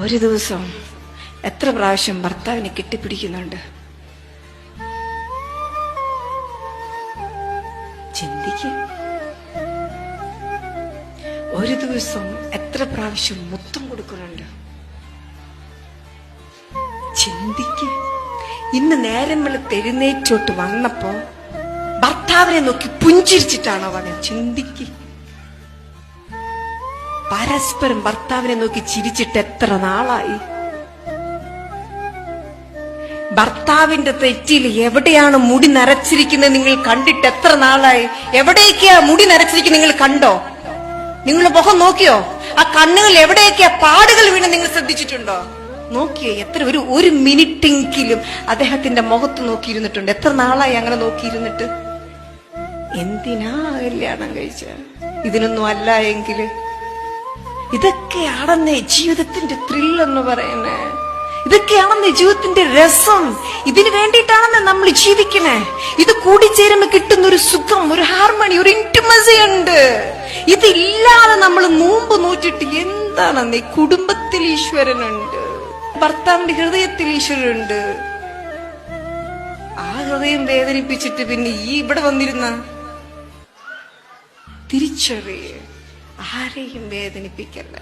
ഒരു ദിവസം എത്ര പ്രാവശ്യം ഭർത്താവിനെ കെട്ടിപ്പിടിക്കുന്നുണ്ട്? ഒരു ദിവസം എത്ര പ്രാവശ്യം മുത്തം കൊടുക്കുന്നുണ്ട്? ചിന്തിക്ക്. ഇന്ന് നേരം വെളുത്ത് എഴുന്നേറ്റോട്ട് വന്നപ്പോ ഭർത്താവിനെ നോക്കി പുഞ്ചിരിച്ചിട്ടാണോ വന്നത് ചിന്തിക്ക്. പരസ്പരം ഭർത്താവിനെ നോക്കി ചിരിച്ചിട്ട് എത്ര നാളായി? ഭർത്താവിന്റെ തെറ്റിൽ എവിടെയാണ് മുടി നരച്ചിരിക്കുന്നത് നിങ്ങൾ കണ്ടിട്ട് എത്ര നാളായി? എവിടേക്കാ മുടി നരച്ചിരിക്കുന്നത് നിങ്ങൾ കണ്ടോ? നിങ്ങൾ മുഖം നോക്കിയോ? ആ കണ്ണുകൾ എവിടെയൊക്കെയാ പാടുകൾ വീണ് നിങ്ങൾ ശ്രദ്ധിച്ചിട്ടുണ്ടോ? നോക്കിയോ എത്ര ഒരു ഒരു മിനിറ്റെങ്കിലും അദ്ദേഹത്തിന്റെ മുഖത്ത് നോക്കിയിരുന്നിട്ടുണ്ട്. എത്ര നാളായി അങ്ങനെ നോക്കിയിരുന്നിട്ട്? എന്തിനാ കല്യാണം കഴിച്ച? ഇതിനൊന്നും അല്ല എങ്കിൽ. ഇതൊക്കെയാണെന്നേ ജീവിതത്തിന്റെ ത്രില്ലെന്ന് എന്ന് ഇതൊക്കെയാണെന്നേ ജീവിതത്തിന്റെ രസം. ഇതിനു വേണ്ടിയിട്ടാണെന്നേ നമ്മൾ ജീവിക്കണേ. ഇത് കൂടിച്ചേരുമ്പോ കിട്ടുന്ന ഒരു സുഖം ഒരു ഹാർമണി ഒരു ഇന്റിമസി ഉണ്ട്. ഇതില്ലാതെ നമ്മൾ നോമ്പ് നോറ്റിട്ട് എന്താണെന്നേ കുടുംബത്തിൽ ഈശ്വരനുണ്ട്? ഭർത്താവിന്റെ ഹൃദയത്തിൽ ഈശ്വരനുണ്ട്. ആ ഹൃദയം വേദനിപ്പിച്ചിട്ട് പിന്നെ ഈ ഇവിടെ വന്നിരുന്ന തിരിച്ചറിയേ. ആരെയും വേദനിപ്പിക്കല്ല